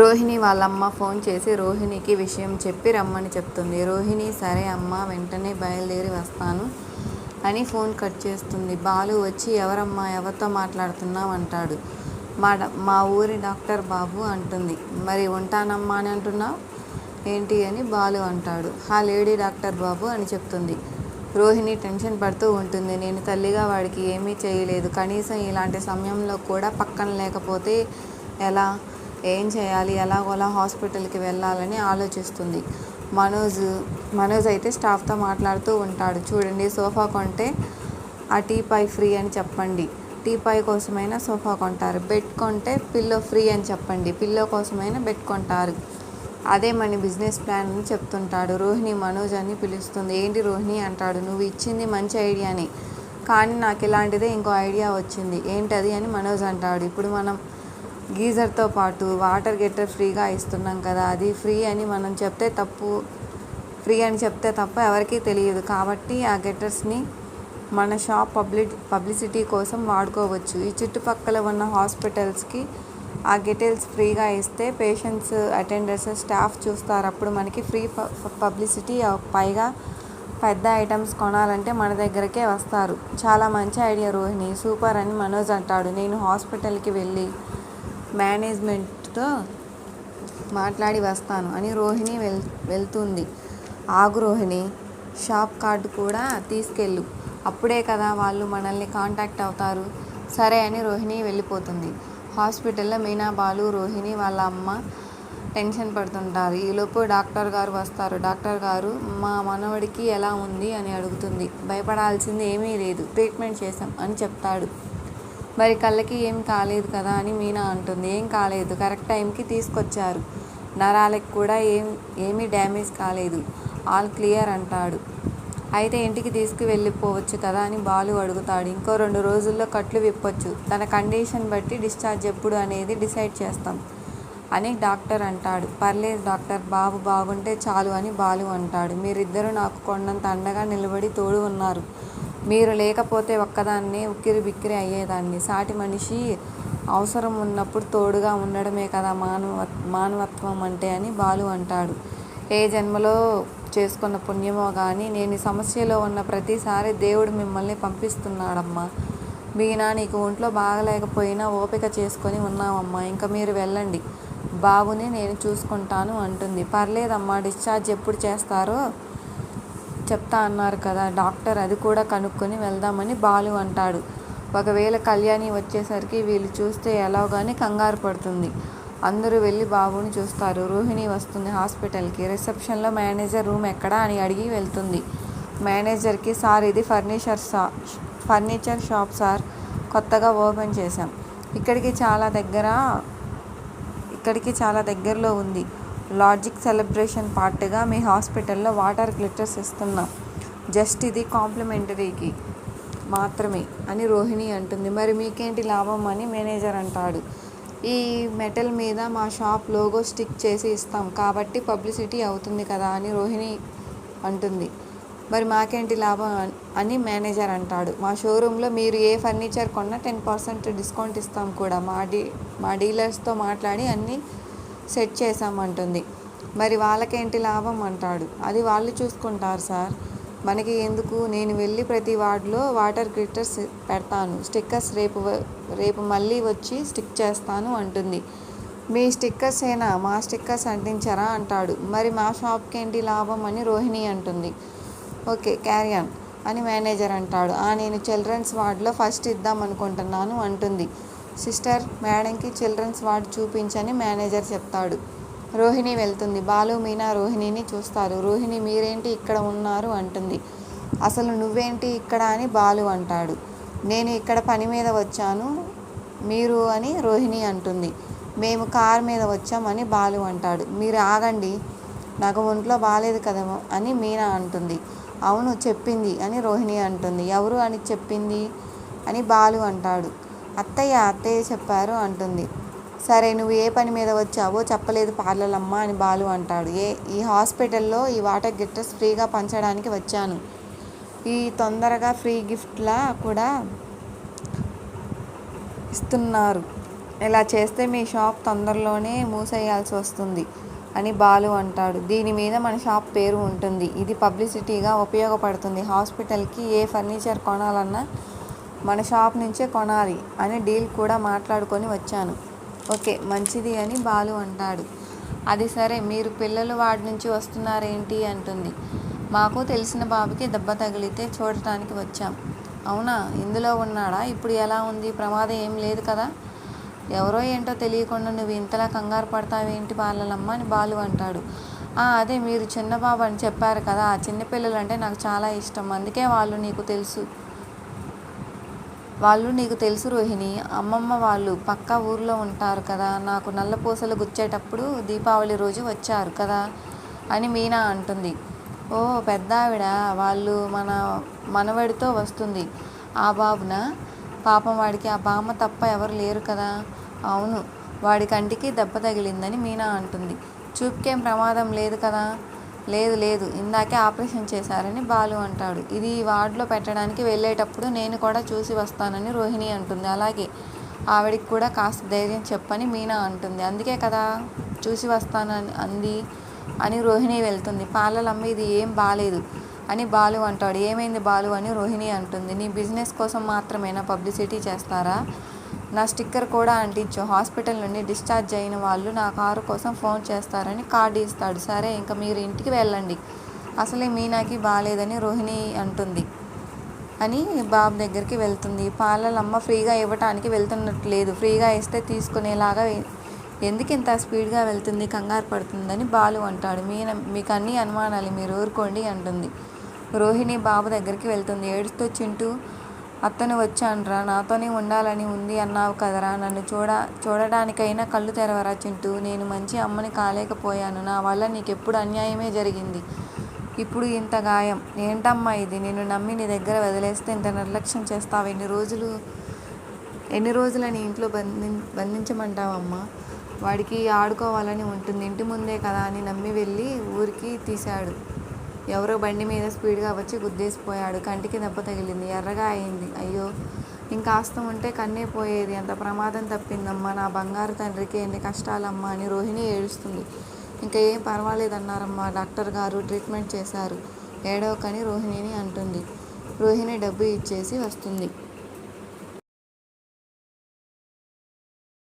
రోహిణి వాళ్ళమ్మ ఫోన్ చేసి రోహిణికి విషయం చెప్పి రమ్మని చెప్తుంది. రోహిణి సరే అమ్మా వెంటనే బయలుదేరి వస్తాను అని ఫోన్ కట్ చేస్తుంది. బాలు వచ్చి ఎవరమ్మా ఎవరితో మాట్లాడుతున్నావు అంటాడు. మా మా ఊరి డాక్టర్ బాబు అంటుంది. మరి ఉంటానమ్మా అని అంటున్నావు ఏంటి అని బాలు అంటాడు. ఆ లేడీ డాక్టర్ బాబు అని చెప్తుంది. రోహిణి టెన్షన్ పడుతూ ఉంటుంది. నేను తల్లిగా వాడికి ఏమీ చేయలేదు. కనీసం ఇలాంటి సమయంలో కూడా పక్కన లేకపోతే ఎలా? ఏం చేయాలి? ఎలాగోలా హాస్పిటల్కి వెళ్ళాలని ఆలోచిస్తుంది. మనోజ్ మనోజ్ అయితే స్టాఫ్తో మాట్లాడుతూ ఉంటాడు. చూడండి సోఫా కొంటే ఆ టీపాయ్ ఫ్రీ అని చెప్పండి. టీపాయ్ కోసమైనా సోఫా కొంటారు. బెడ్ కొంటే పిల్లో ఫ్రీ అని చెప్పండి. పిల్లో కోసమైనా బెడ్ కొంటారు. అదే మన బిజినెస్ ప్లాన్ అని చెప్తుంటాడు. రోహిణి మనోజ్ అని పిలుస్తుంది. ఏంటి రోహిణి అంటాడు. నువ్వు ఇచ్చింది మంచి ఐడియాని కానీ నాకు ఇలాంటిదే ఇంకో ఐడియా వచ్చింది. ఏంటది అని మనోజ్ అంటాడు. ఇప్పుడు మనం గీజర్తో పాటు వాటర్ గెటర్ ఫ్రీగా ఇస్తున్నాం కదా అది ఫ్రీ అని మనం చెప్తే తప్పు ఫ్రీ అని చెప్తే తప్ప ఎవరికీ తెలియదు. కాబట్టి ఆ గెటర్స్ని మన షాప్ పబ్లి పబ్లిసిటీ కోసం వాడుకోవచ్చు. ఈ చుట్టుపక్కల ఉన్న హాస్పిటల్స్కి ఆ గెటిల్స్ ఫ్రీగా ఇస్తే పేషెంట్స్, అటెండర్స్, స్టాఫ్ చూస్తారు. అప్పుడు మనకి ఫ్రీ పబ్లిసిటీ పైగా పెద్ద ఐటమ్స్ కొనాలంటే మన దగ్గరకే వస్తారు. చాలా మంచి ఐడియా రోహిణి. సూపర్ అని మనోజ్ అంటాడు. నేను హాస్పిటల్కి వెళ్ళి మేనేజ్మెంట్తో మాట్లాడి వస్తాను అని రోహిణి వెల్ వెళ్తుంది. ఆగు రోహిణి షాప్ కార్డు కూడా తీసుకెళ్ళు. అప్పుడే కదా వాళ్ళు మనల్ని కాంటాక్ట్ అవుతారు. సరే అని రోహిణి వెళ్ళిపోతుంది. హాస్పిటల్లో మీనా, బాలు, రోహిణి వాళ్ళ అమ్మ టెన్షన్ పడుతుంటారు. ఈలోపు డాక్టర్ గారు వస్తారు. డాక్టర్ గారు మా మనవడికి ఎలా ఉంది? అని అడుగుతుంది. భయపడాల్సింది ఏమీ లేదు. ట్రీట్మెంట్ చేశాం అని చెప్తాడు. మరి కళ్ళకి ఏం కాలేదు కదా అని మీనా అంటుంది. ఏం కాలేదు. కరెక్ట్ టైంకి తీసుకొచ్చారు. నరాలకి కూడా ఏం ఏమీ డ్యామేజ్ కాలేదు. ఆల్ క్లియర్ అంటాడు. అయితే ఇంటికి తీసుకు వెళ్ళిపోవచ్చు కదా అని బాలు అడుగుతాడు. ఇంకో రెండు రోజుల్లో కట్లు విప్పొచ్చు. తన కండిషన్ బట్టి డిశ్చార్జ్ ఎప్పుడు అనేది డిసైడ్ చేస్తాం అని డాక్టర్ అంటాడు. పర్లేదు డాక్టర్ బాబు బాగుంటే చాలు అని బాలు అంటాడు. మీరిద్దరూ నాకు కొండంత అండగా నిలబడి తోడు ఉన్నారు. మీరు లేకపోతే ఒక్కదాన్నే ఉక్కిరి బిక్కిరి అయ్యేదాన్ని. సాటి మనిషి అవసరం ఉన్నప్పుడు తోడుగా ఉండడమే కదా మానవ మానవత్వం అంటే అని బాలు అంటాడు. ఏ జన్మలో చేసుకున్న పుణ్యమో కానీ నేను సమస్యలో ఉన్న ప్రతిసారి దేవుడు మిమ్మల్ని పంపిస్తున్నాడమ్మా. మీనా నీకు ఒంట్లో బాగాలేకపోయినా ఓపిక చేసుకొని ఉన్నావమ్మా. ఇంక మీరు వెళ్ళండి. బాబుని నేను చూసుకుంటాను అంటుంది. పర్లేదమ్మా డిశ్చార్జ్ ఎప్పుడు చేస్తారో చెప్తా అన్నారు కదా డాక్టర్ అది కూడా కనుక్కొని వెళ్దామని బాలు అంటాడు. ఒకవేళ కళ్యాణి వచ్చేసరికి వీళ్ళు చూస్తే ఎలాగానే కంగారు పడుతుంది. అందరూ వెళ్ళి బాబుని చూస్తారు. రోహిణి వస్తుంది హాస్పిటల్కి. రిసెప్షన్లో మేనేజర్ రూమ్ ఎక్కడ అని అడిగి వెళ్తుంది. మేనేజర్కి సార్ ఇది ఫర్నిచర్ ఫర్నిచర్ షాప్ సార్. కొత్తగా ఓపెన్ చేశాం. ఇక్కడికి చాలా దగ్గర ఇక్కడికి చాలా దగ్గరలో ఉంది. లాజిక్ సెలబ్రేషన్ పార్ట్గా మీ హాస్పిటల్లో వాటర్ గ్లిటర్స్ ఇస్తున్నాం. జస్ట్ ఇది కాంప్లిమెంటరీకి మాత్రమే అని రోహిణి అంటుంది. మరి మీకేంటి లాభం అని మేనేజర్ అంటాడు. ఈ మెటల్ మీద మా షాప్ లోగో స్టిక్ చేసి ఇస్తాం కాబట్టి పబ్లిసిటీ అవుతుంది కదా అని రోహిణి అంటుంది. మరి మాకేంటి లాభం అని మేనేజర్ అంటాడు. మా షోరూంలో మీరు ఏ ఫర్నిచర్ కొన్నా టెన్ పర్సెంట్ డిస్కౌంట్ ఇస్తాం కూడా మా డీ మా డీలర్స్తో మాట్లాడి అన్నీ సెట్ చేశామంటుంది మరి వాళ్ళకేంటి లాభం అంటాడు. అది వాళ్ళు చూసుకుంటారు సార్. మనకి ఎందుకు? నేను వెళ్ళి ప్రతి వార్డులో వాటర్ గ్లిటర్స్ పెడతాను. స్టిక్కర్స్ రేపు రేపు మళ్ళీ వచ్చి స్టిక్ చేస్తాను అంటుంది. మీ స్టిక్కర్సేనా మా స్టిక్కర్స్ అంటించరా అంటాడు. మరి మా షాప్కేంటి లాభం అని రోహిణి అంటుంది. ఓకే క్యారీ-ఆన్ అని మేనేజర్ అంటాడు. ఆ నేను చిల్డ్రన్స్ వార్డులో ఫస్ట్ ఇద్దామనుకుంటున్నాను అంటుంది. సిస్టర్ మేడంకి చిల్డ్రన్స్ వార్డ్ చూపించని మేనేజర్ చెప్తాడు. రోహిణి వెళ్తుంది. బాలు, మీనా రోహిణిని చూస్తారు. రోహిణి మీరేంటి ఇక్కడ ఉన్నారు అంటుంది. అసలు నువ్వేంటి ఇక్కడ అని బాలు అంటాడు. నేను ఇక్కడ పని మీద వచ్చాను. మీరు అని రోహిణి అంటుంది. మేము కార్ మీద వచ్చాం అని బాలు అంటాడు. మీరు ఆగండి. నాకు ఒంట్లో బాగాలేదు కదా అని మీనా అంటుంది. అవును చెప్పింది అని రోహిణి అంటుంది. ఎవరు అని చెప్పింది అని బాలు అంటాడు. అత్తయ్య అత్తయ్య చెప్పారు అంటుంది. సరే నువ్వు ఏ పని మీద వచ్చావో చెప్పలేదు పార్లలమ్మ అని బాలు అంటాడు. ఏ ఈ హాస్పిటల్లో ఈ వాటర్ గిట్టర్స్ ఫ్రీగా పంచడానికి వచ్చాను. ఈ తొందరగా ఫ్రీ గిఫ్ట్లా కూడా ఇస్తున్నారు. ఇలా చేస్తే మీ షాప్ తొందరలోనే మూసేయాల్సి వస్తుంది అని బాలు అంటాడు దీని మీద మన షాప్ పేరు ఉంటుంది ఇది పబ్లిసిటీగా ఉపయోగపడుతుంది హాస్పిటల్కి ఏ ఫర్నిచర్ కొనాలన్నా మన షాప్ నుంచే కొనాలి అని డీల్ కూడా మాట్లాడుకొని వచ్చాను. ఓకే మంచిది అని బాలు అంటాడు. అది సరే మీరు పిల్లలు వాడి నుంచి వస్తున్నారేంటి? అంటుంది. మాకు తెలిసిన బాబుకి దెబ్బ తగిలితే చూడటానికి వచ్చాం. అవునా? ఇందులో ఉన్నాడా? ఇప్పుడు ఎలా ఉంది? ప్రమాదం ఏం లేదు కదా? ఎవరో ఏంటో తెలియకుండా నువ్వు ఇంతలా కంగారు పడతావేంటి బాలలమ్మ అని బాలు అంటాడు. అదే మీరు చిన్న బాబు అని చెప్పారు కదా ఆ చిన్నపిల్లలు అంటే నాకు చాలా ఇష్టం. అందుకే వాళ్ళు నీకు తెలుసు. వాళ్ళు నీకు తెలుసు రోహిణి అమ్మమ్మ వాళ్ళు పక్క ఊర్లో ఉంటారు కదా నాకు నల్ల పూసలు గుచ్చేటప్పుడు దీపావళి రోజు వచ్చారు కదా అని మీనా అంటుంది. ఓ పెద్ద ఆవిడ వాళ్ళు మన మనవడితో వస్తుంది. ఆ బాబున? పాపం వాడికి ఆ బామ్మ తప్ప ఎవరు లేరు కదా. అవును వాడి కంటికి దెబ్బ తగిలిందని మీనా అంటుంది. చూపుకేం ప్రమాదం లేదు కదా? లేదు లేదు ఇందాకే ఆపరేషన్ చేశారని బాలు అంటాడు. ఇది వార్డులో పెట్టడానికి వెళ్ళేటప్పుడు నేను కూడా చూసి వస్తానని రోహిణి అంటుంది. అలాగే ఆవిడికి కూడా కాస్త ధైర్యం చెప్పని మీనా అంటుంది. అందుకే కదా చూసి వస్తానని అంది అని రోహిణి వెళ్తుంది. పాలలమ్మ ఇది ఏం బాలేదు అని బాలు అంటాడు. ఏమైంది బాలు అని రోహిణి అంటుంది. నీ బిజినెస్ కోసం మాత్రమేనా పబ్లిసిటీ చేస్తారా? నా స్టిక్కర్ కూడా అంటించు. హాస్పిటల్ నుండి డిశ్చార్జ్ అయిన వాళ్ళు నా కారు కోసం ఫోన్ చేస్తారని కార్డు ఇస్తాడు. సరే ఇంకా మీరు ఇంటికి వెళ్ళండి. అసలే మీనాకి బాగాలేదని రోహిణి అంటుంది. అని బాబు దగ్గరికి వెళ్తుంది. పాలలమ్మ ఫ్రీగా ఇవ్వటానికి వెళ్తున్నట్టు లేదు ఫ్రీగా ఇస్తే తీసుకునేలాగా ఎందుకు ఇంత స్పీడ్గా వెళ్తుంది కంగారు పడుతుందని బాలు అంటాడు. మీ మీకు అన్ని అనుమానాలు మీరు ఊరుకోండి అంటుంది. రోహిణి బాబు దగ్గరికి వెళ్తుంది. ఏడుస్తూ చింటూ అత్తను వచ్చానురా నాతోనే ఉండాలని ఉంది అన్నావు కదరా. నన్ను చూడ చూడడానికైనా కళ్ళు తెరవరా చింటూ. నేను మంచి అమ్మని కాలేకపోయాను. నా వల్ల నీకెప్పుడు అన్యాయమే జరిగింది. ఇప్పుడు ఇంత గాయం. ఏంటమ్మా ఇది? నేను నమ్మి నీ దగ్గర వదిలేస్తే ఇంత నిర్లక్ష్యం చేస్తావు. ఎన్ని రోజులు ఎన్ని రోజులని ఇంట్లో బంధి బంధించమంటావమ్మా? వాడికి ఆడుకోవాలని ఉంటుంది. ఇంటి ముందే కదా అని నమ్మి వెళ్ళి ఊరికి తీశాడు. ఎవరో బండి మీద స్పీడ్గా వచ్చి గుద్దేసిపోయాడు. కంటికి దెబ్బ తగిలింది. ఎర్రగా అయింది. అయ్యో! ఇంకాస్త ఉంటే కన్నే పోయేది. అంత ప్రమాదం తప్పిందమ్మా. నా బంగారు తండ్రికి ఎన్ని కష్టాలమ్మా అని రోహిణి ఏడుస్తుంది. ఇంకా ఏం పర్వాలేదన్నారమ్మా డాక్టర్ గారు. ట్రీట్మెంట్ చేశారు. ఏడవకని రోహిణిని అంటుంది. రోహిణి డబ్బు ఇచ్చేసి వస్తుంది.